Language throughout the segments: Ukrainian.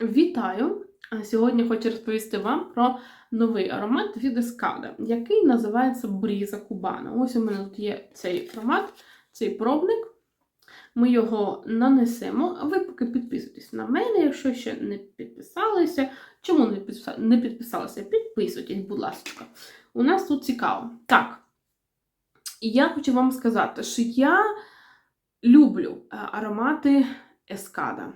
Вітаю! Сьогодні хочу розповісти вам про новий аромат від Escada, який називається Бріза Кубана. Ось у мене тут є цей аромат, цей пробник. Ми його нанесемо. Ви поки підписуйтесь на мене, якщо ще не підписалися. Чому не підписалися? Підписуйтесь, будь ласка. У нас тут цікаво. Так, я хочу вам сказати, що я люблю е, аромати Escada.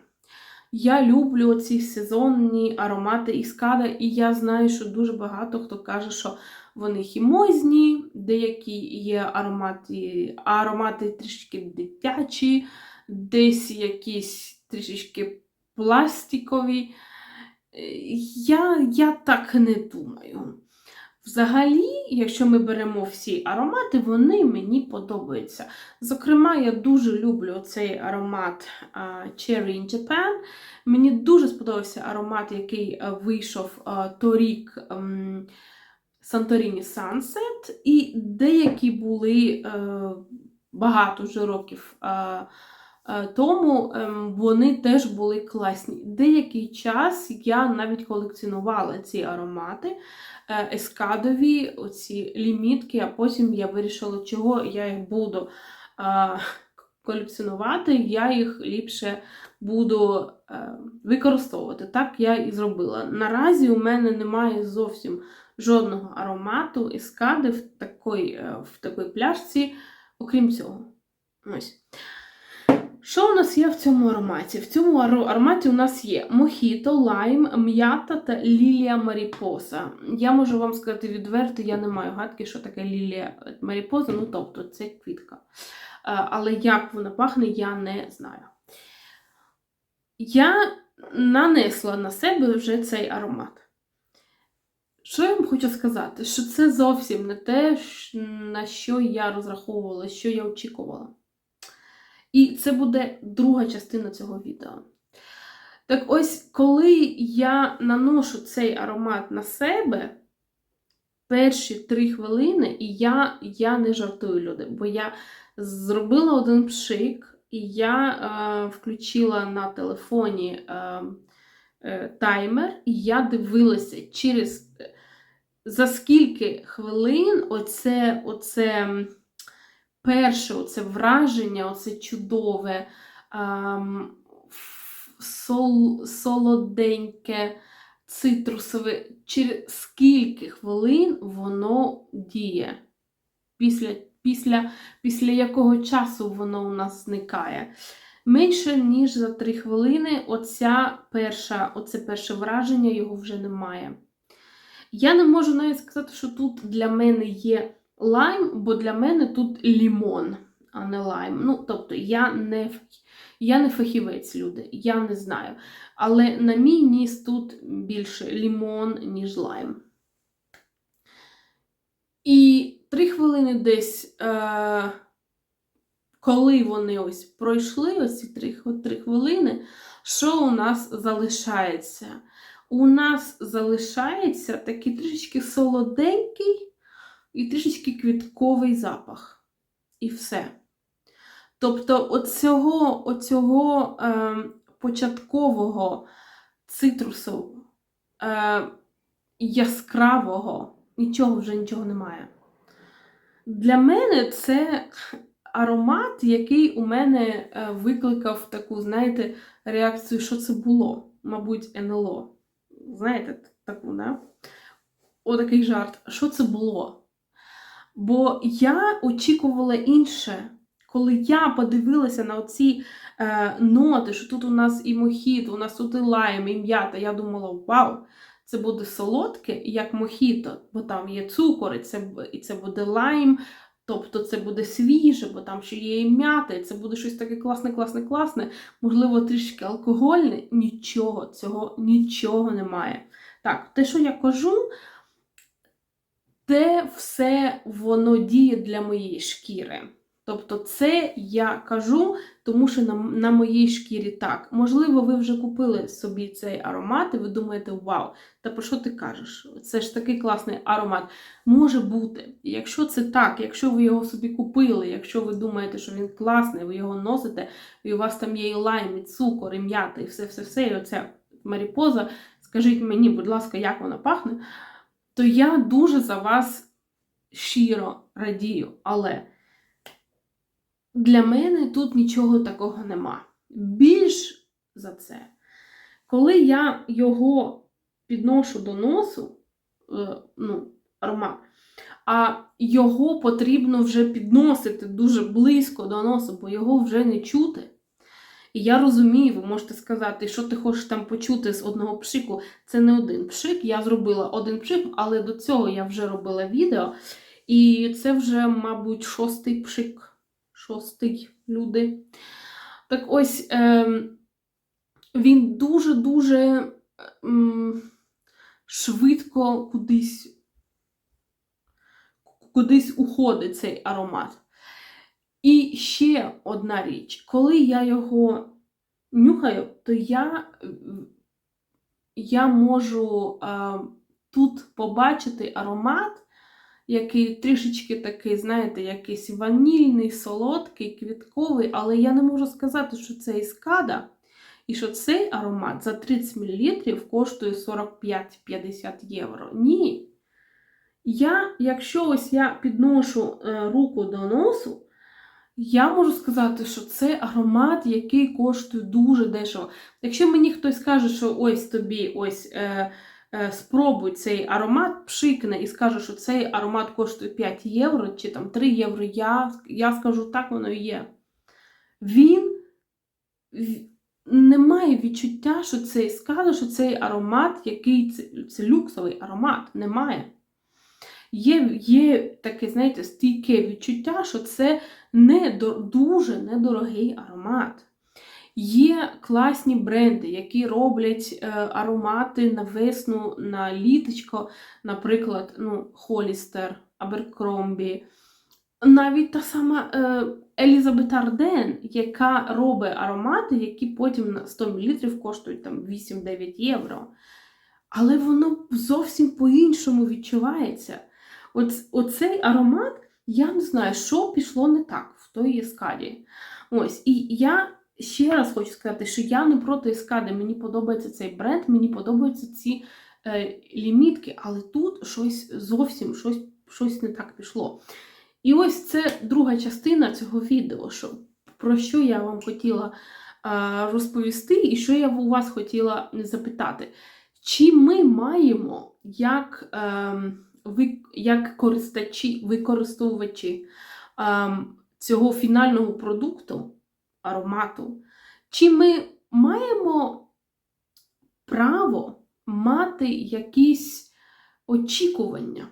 Я люблю ці сезонні аромати іскада, і я знаю, що дуже багато хто каже, що вони хімозні, деякі є аромати, аромати трішки дитячі, десь якісь трішечки пластикові. Я, Я так не думаю. Взагалі, якщо ми беремо всі аромати, вони мені подобаються. Зокрема, я дуже люблю цей аромат Cherry in Japan. Мені дуже сподобався аромат, який вийшов торік ем, Santorini Sunset. І деякі були е, багато вже років е, е, тому ем, вони теж були класні. Деякий час я навіть колекціонувала ці аромати е, ескадові, оці лімітки, а потім я вирішила, чого я їх буду е, колекціонувати, я їх ліпше буду е, використовувати. Так я і зробила. Наразі у мене немає зовсім жодного аромату ескади в такій, в такій пляшці, окрім цього. Ось. Що у нас є в цьому ароматі? В цьому ароматі у нас є мохіто, лайм, м'ята та лілія маріпоса. Я можу вам сказати відверто, я не маю гадки, що таке лілія маріпоса, ну тобто це квітка. Але як вона пахне, я не знаю. Я нанесла на себе вже цей аромат. Що я вам хочу сказати? Що це зовсім не те, на що я розраховувала, що я очікувала. І це буде друга частина цього відео. Так ось, коли я наношу цей аромат на себе, перші три хвилини, і я я не жартую люди, бо я зробила один пшик, і я е, включила на телефоні е, е, таймер, і я дивилася через за скільки хвилин оце, оце перше оце враження, оце чудове, ем, сол, солоденьке, цитрусове, через скільки хвилин воно діє, після, після, після якого часу воно у нас зникає. Менше, ніж за 3 хвилини, оця перша, оце перше враження його вже немає. Я не можу навіть сказати, що тут для мене є лайм, бо для мене тут лімон, а не лайм. Ну, тобто, я не я не фахівець, люди, я не знаю. Але на мій ніс тут більше лімон, ніж лайм. І три хвилини десь, е, коли вони ось пройшли, ось ці три, хвилини, що у нас залишається? У нас залишається такий трішечки солоденький і трішечки квітковий запах. І все. Тобто, оцього, оцього е, початкового цитрусу е, яскравого, нічого вже нічого немає. Для мене це аромат, який у мене е, викликав таку, знаєте, реакцію, що це було, мабуть, НЛО. Знаєте, таку, да? Отакий жарт. Що це було? Бо я очікувала інше. Коли я подивилася на оці е, ноти, що тут у нас і мохіт, у нас тут і лайм, і м'ята, я думала, вау, це буде солодке, як мохіто, бо там є цукор, і це і це буде лайм, тобто це буде свіже, бо там ще є і м'ята, і це буде щось таке класне, класне, класне, можливо, трішки алкогольне. Нічого, цього нічого немає. Так, те, що я кажу, те все воно діє для моєї шкіри. Тобто, це я кажу, тому що на на моїй шкірі так. Можливо, ви вже купили собі цей аромат, і ви думаєте, вау, та про що ти кажеш? Це ж такий класний аромат. Може бути. Якщо це так, якщо ви його собі купили, якщо ви думаєте, що він класний, ви його носите, і у вас там є і лайм, і цукор, і м'ята, і все-все-все, і оце Маріпоза, скажіть мені, будь ласка, як вона пахне, то я дуже за вас щиро радію. Але для мене тут нічого такого нема. Більш за це, коли я його підношу до носу, е, ну, аромат, а його потрібно вже підносити дуже близько до носу, бо його вже не чути. І я розумію, ви можете сказати, що ти хочеш там почути з одного пшику. Це не один пшик. Я зробила один пшик, але до цього я вже робила відео. І це вже, мабуть, шостий пшик. Шостий люди. Так ось ем, він дуже-дуже ем, швидко кудись, кудись уходить цей аромат. І ще одна річ, коли я його нюхаю, то я, я можу е, тут побачити аромат, який трішечки такий, знаєте, якийсь ванільний, солодкий, квітковий, але я не можу сказати, що це іскада, і що цей аромат за 30 мл коштує 45-50 євро. Ні. Я, якщо ось я підношу е, руку до носу, я можу сказати, що це аромат, який коштує дуже дешево. Якщо мені хтось каже, що ось тобі ось е, е, спробуй цей аромат, пшикне і скаже, що цей аромат коштує 5 євро чи там 3 євро, я, я скажу, так воно і є. Він не має відчуття, що цей скаже, що цей аромат, який це, це люксовий аромат, немає. Є, є таке, знаєте, стійке відчуття, що це не дуже недорогий аромат. Є класні бренди, які роблять е, аромати на весну, на літочко, наприклад, ну, Холістер, Аберкромбі. Навіть та сама е, Елізабет Арден, яка робить аромати, які потім на 100 мл коштують там 8-9 євро. Але воно зовсім по-іншому відчувається. Оц, оцей аромат, я не знаю, що пішло не так в той ескаді. Ось, і я ще раз хочу сказати, що я не проти ескади. Мені подобається цей бренд, мені подобаються ці е, лімітки, але тут щось зовсім щось, щось не так пішло. І ось це друга частина цього відео, що, про що я вам хотіла розповісти, і що я у вас хотіла запитати. Чи ми маємо як. Е, ви як користачі, використовувачі ем, цього фінального продукту, аромату, чи ми маємо право мати якісь очікування?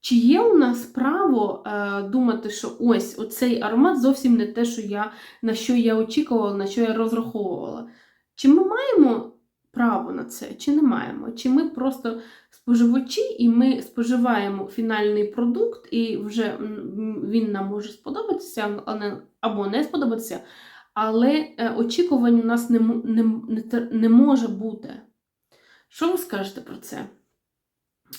Чи є у нас право е, думати, що ось оцей аромат зовсім не те, що я, на що я очікувала, на що я розраховувала? Чи ми маємо право на це, чи не маємо? Чи ми просто споживачі, і ми споживаємо фінальний продукт, і вже він нам може сподобатися або не сподобатися, але е, очікувань у нас не, не, не, не може бути. Що ви скажете про це?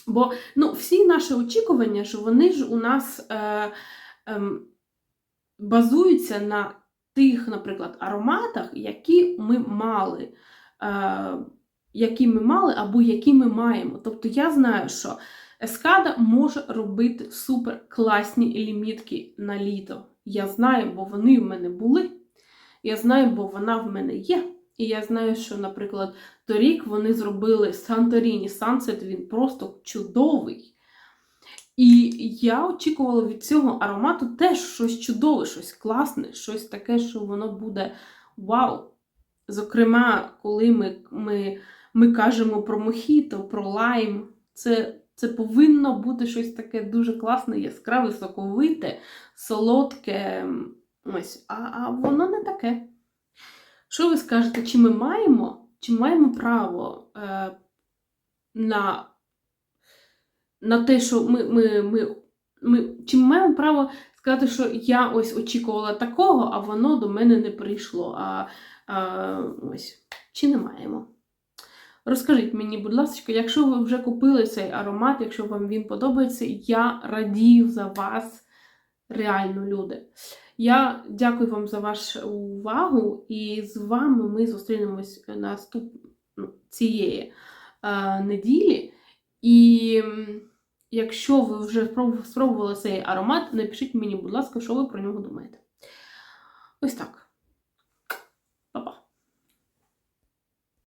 Бо ну, всі наші очікування, що вони ж у нас е, ем, базуються на тих, наприклад, ароматах, які ми мали. Е, які ми мали або які ми маємо. Тобто я знаю, що Ескада може робити супер класні лімітки на літо. Я знаю, бо вони в мене були. Я знаю, бо вона в мене є. І я знаю, що, наприклад, торік вони зробили Санторіні Sunset, він просто чудовий. І я очікувала від цього аромату теж щось чудове, щось класне, щось таке, що воно буде вау. Зокрема, коли ми, ми, ми кажемо про мохіто, про лайм, це, це повинно бути щось таке дуже класне, яскраве, соковите, солодке. Ось, а, а воно не таке. Що ви скажете, чи ми маємо, чи маємо право е, на, на те, що ми, ми, ми, ми, чи ми маємо право сказати, що я ось очікувала такого, а воно до мене не прийшло. А, а, ось, чи не маємо? Розкажіть мені, будь ласка, якщо ви вже купили цей аромат, якщо вам він подобається, я радію за вас, реально, люди. Я дякую вам за вашу увагу, і з вами ми зустрінемось наступ ну, цієї е, неділі. І якщо ви вже спробували цей аромат, напишіть мені, будь ласка, що ви про нього думаєте. Ось так.